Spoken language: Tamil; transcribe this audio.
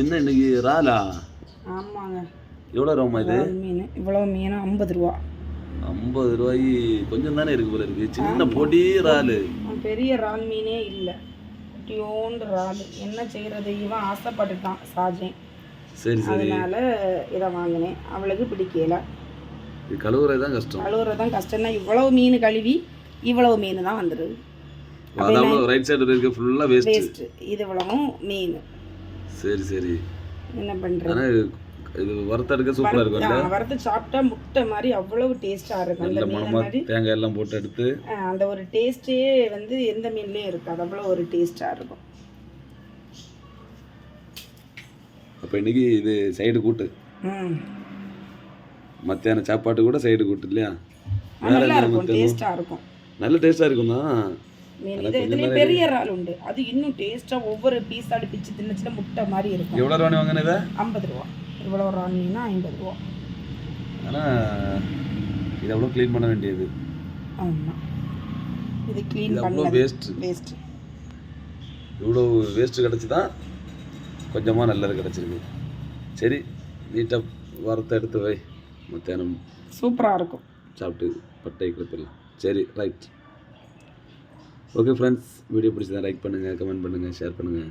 என்ன இன்னைக்கு இறாலா? ஆமாங்க. எவ்வளோ ரூபா இது? மீன். இவ்வளோ மீன் ஐம்பது ரூபா. ஐம்பது ரூபாய் கொஞ்சம் தானே இருக்கு போல இருக்கு. சின்ன பொடி இறாலு. பெரிய இறால் மீனே இல்லை. குட்டியோண்டு இறால். என்ன செய்கிறது இவன் ஆசைப்பட்டுட்டான் சாஜன் சரி சரி. அதனால இதை வாங்கினேன். அவளுக்கு பிடிக்கல. இது கழுவுறது தான் கஷ்டம். கழுவுறது தான் கஷ்டம்னா இவ்வளவு மீன் கழுவி இவ்வளவு மீன் தான் வந்துடுது ரைட் சைடு இருக்க ஃபுல்லாக வேஸ்ட் வேஸ்ட்டு இது இவ்வளவும் மீன். சரி சரி. என்ன பண்ணுறது இது வறுத்தெடுக்க சூப்பராக இருக்கும்ல? வறுத்து சாப்பிட்டா முட்டை மாதிரி அவ்வளவு டேஸ்ட்டாக இருக்கும். அந்த மீன் மாதிரி. தேங்காய் எல்லாம் போட்டு எடுத்து. அந்த ஒரு டேஸ்ட்டே வந்து எந்த மீன்லேயும் இருக்காது. அவ்வளோ ஒரு டேஸ்ட்டாக இருக்கும். அப்போ இன்னைக்கு இது சைடு கூட்டு. மத்தியான சாப்பாட்டு கூட சைடு கூட்டு இல்லையா? நல்லா இருக்கும். டேஸ்ட்டாக இருக்கும். நல்ல டேஸ்ட்டாக இருக்கும் தான் மீன் இது இதுலேயே பெரிய இறால் உண்டு. அது இன்னும் டேஸ்ட்டாக ஒவ்வொரு பீஸ் அடிப்பிச்சு தின்ன சின்ன முட்டை மாதிரி இருக்கும். எவ்வளோ ரூபாய் வாங்கின இதை? ஐம்பது ரூபா. இவ்வளோ மீனா ஐம்பது ரூபா. ஆனால் இது எவ்வளோ க்ளீன் பண்ண வேண்டியது. ஆமாம் இது க்ளீன் அவ்வளோ பண்ணது வேஸ்ட் வேஸ்ட் இவ்வளோ வேஸ்ட்டு கிடச்சி தான் கொஞ்சமாக நல்லது கிடச்சிருக்கு. சரி நீட்டாக வறுத்த எடுத்து வை. மத்தியானம் சூப்பராக இருக்கும். சாப்பிட்டு பட்டை கிளப்பிடலாம் சரி ரைட் ஓகே ஃப்ரெண்ட்ஸ் வீடியோ பிடிச்சதான் லைக் பண்ணுங்கள் கமெண்ட் பண்ணுங்கள் ஷேர் பண்ணுங்கள்